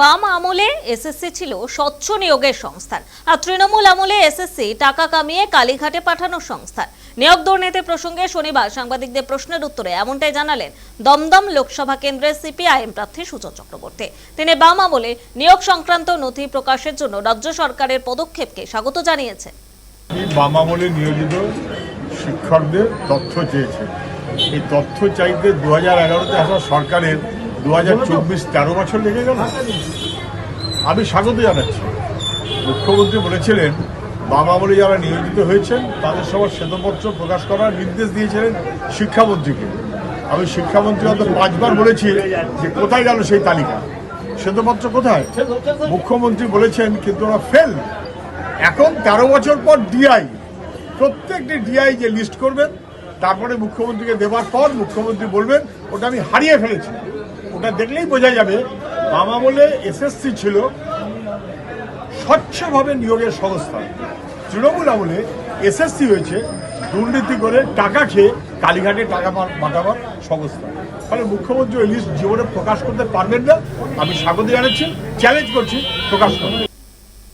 বাম আমলে এসএসসি ছিল স্বচ্ছ নিয়োগের সংস্থান, আর তৃণমূল আমলে এসএসসি টাকা কামিয়ে কালীঘাটে পাঠানোর সংস্থান। নিয়োগ দুর্নীতি প্রসঙ্গে শনিবার সাংবাদিকদের প্রশ্নের উত্তরে এমনটাই জানালেন দমদম লোকসভা কেন্দ্রের সিপিআইএম প্রার্থী সুজন চক্রবর্তী। তিনি বাম আমলে নিয়োগ সংক্রান্ত নথি প্রকাশের জন্য রাজ্য সরকারের পদক্ষেপকে স্বাগত জানিয়েছেন। বাম আমলে নিয়োজিত শিক্ষকদের তথ্য চেয়েছে। এই তথ্য চাইতে দু হাজার এগারোতে আসা সরকারের দু হাজার চব্বিশ তেরো বছর লেগে গেল। আমি স্বাগত জানাচ্ছি। মুখ্যমন্ত্রী বলেছিলেন বাম আমলে যারা নিয়োজিত হয়েছেন, তাদের সবার শ্বেতপত্র প্রকাশ করার নির্দেশ দিয়েছিলেন শিক্ষামন্ত্রীকে। আমি শিক্ষামন্ত্রী হয়তো পাঁচবার বলেছি যে কোথায় গেল সেই তালিকা। শ্বেতপত্র কোথায়? মুখ্যমন্ত্রী বলেছেন, কিন্তু ওরা ফেল। এখন তেরো বছর পর ডিআই, প্রত্যেকটি ডিআই যে লিস্ট করবেন, তারপরে মুখ্যমন্ত্রীকে দেওয়ার পর মুখ্যমন্ত্রী বলবেন, ওটা আমি হারিয়ে ফেলেছি। ওটা দেখলেই বোঝা যাবে বাবা বলে এসএসসি ছিল স্বচ্ছভাবে নিয়োগের সংস্থা। তৃণমূল আমলে এসএসসি হয়েছে, দুর্নীতি করে টাকা খেয়ে কালীঘাটে টাকা পাঠাবার সংস্থা। ফলে মুখ্যমন্ত্রী ওই লিস্ট জীবনে প্রকাশ করতে পারবেন না। আমি স্বাগত জানাচ্ছি চ্যালেঞ্জ করছি প্রকাশ করুন